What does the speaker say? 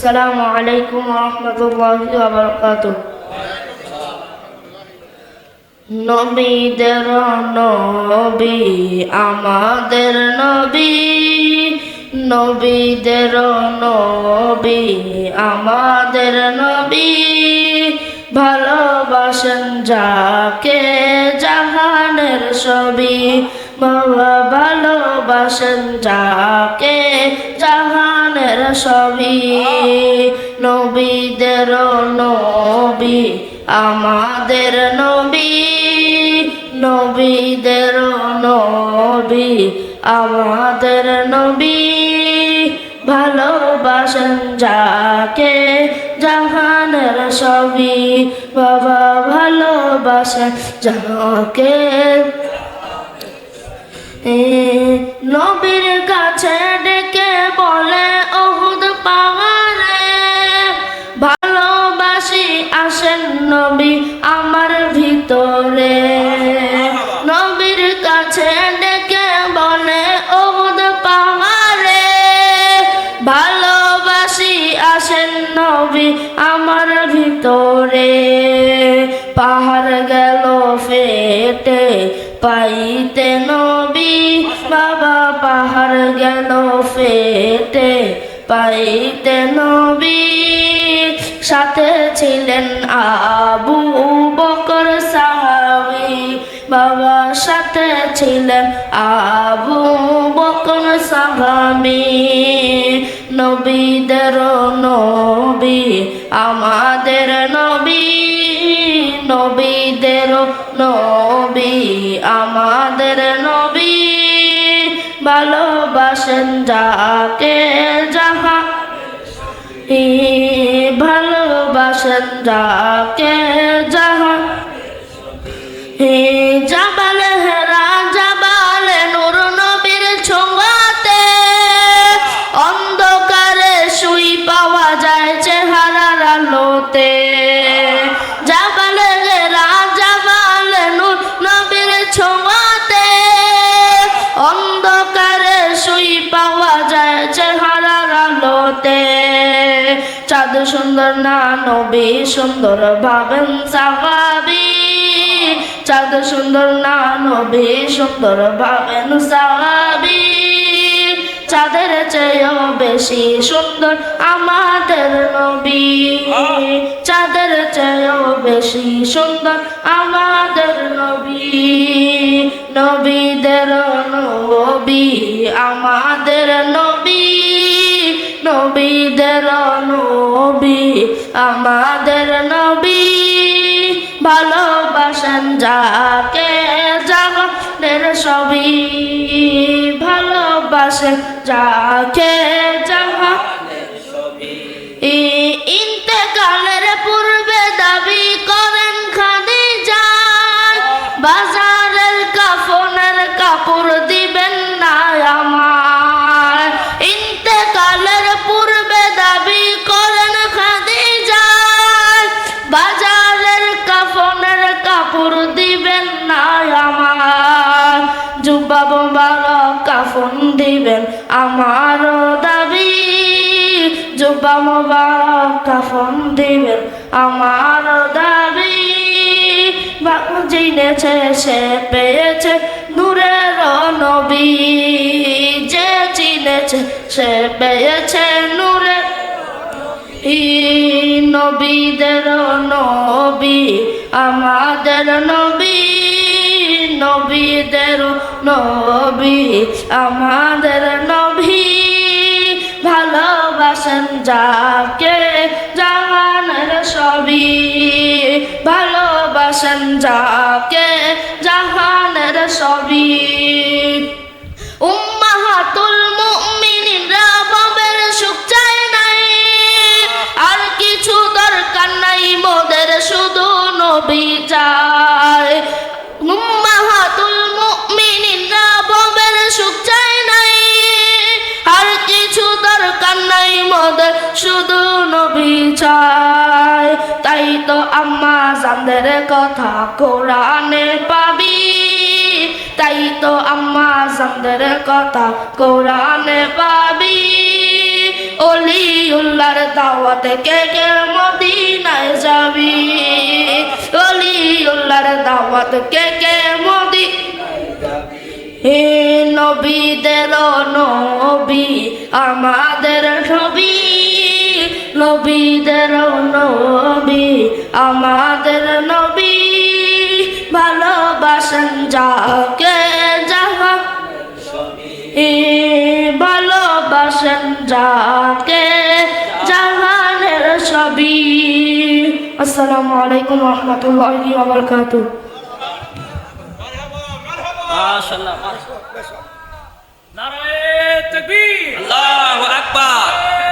আসসালামু আলাইকুম রহমতুল্লাহি নবীদের নবী আমাদের নবী। নবীদের নবী, আমাদের নবী। ভালোবাসেন যাকে জাহানের ছবি। বাবা ভালোবাসেন যাকে, জাহানের ছবি নবীদের নবী, আমাদের নবী। নবীদের নবী, আমাদের নবী। ভালোবাসেন যাকে, জাহানের ছবি বাবা ভালোবাসেন যাকে। নবীর কাছে ডেকে বলে অহুদ পাহাড়ে ভালোবাসি আসেন নবী আমার ভিতরে। নবীর কাছে ডেকে বলে অহুদ পাহাড়ে ভালোবাসি আসেন নবী আমার ভিতরে। পাহাড় গেল ফেটে পাইতে নবী, বাবা পাহাড় গেল ফেটে। পাইতে নবী, সাথে ছিলেন আবু বকর সাহাবি। বাবা সাথে ছিলেন আবু বকর সাহাবি। নবীদের নবী, আমাদের নবী নবীদের নবী আমাদের নবী। ভালোবাসেন যাকে যাহা। ভালোবাসেন যাকে যাহা। হে জাবালে চাঁদ সুন্দর না, নবী সুন্দর ভাবেন সাহাবি। চাঁদ সুন্দর না, নবী সুন্দর ভাবেন সাহাবি। চাঁদের চেয়েও বেশি সুন্দর আমাদের নবী। চাঁদের চেয়েও বেশি সুন্দর আমাদের নবী। নবীদের নবী আমাদের নবী। নবীদের নবী আমাদের নবী ভালোবাসেন যাকে জাগনের সবই। ভালোবাসেন যাকে জাহা দিবেন না আমার। জুব্বা মোবারক কাফন দিবেন আমারও দাবি। জুব্বা মোবারক কাফন দিবেন আমারও দাবি। জেনেছে, সে পেয়েছে নূরের নবী। যে চিনেছে সে পেয়েছে নূরের ই নবীদের নবী, আমাদের নবী, নবীদের নবী, আমাদের নবী। ভালোবাসেন যাকে জাহানের সবই ভালোবাসেন যাকে জাহানের সবই শুধু নবী চায়, তাই তো আম্মা জানদের কথা কোরআনে পাবি। তাই তো আম্মা জানদের কথা কোরআনে পাবি। অলিউল্লার দাওয়াত কে কে মদিনায় যাবি? অলিউল্লার দাওয়াত কে কে মদি হে নবীদের নবী, আমাদের নবীদের নবী আমাদের নবী। ভালোবাসেন যাকে যাহা। এ ভালোবাসেন যাকে জাহানের সবই আসসালামু আলাইকুম রহমতুল্লাহি ওয়া বারাকাতুহু। মাশাআল্লাহ। নারায়ে তাকবীর। আল্লাহু আকবার।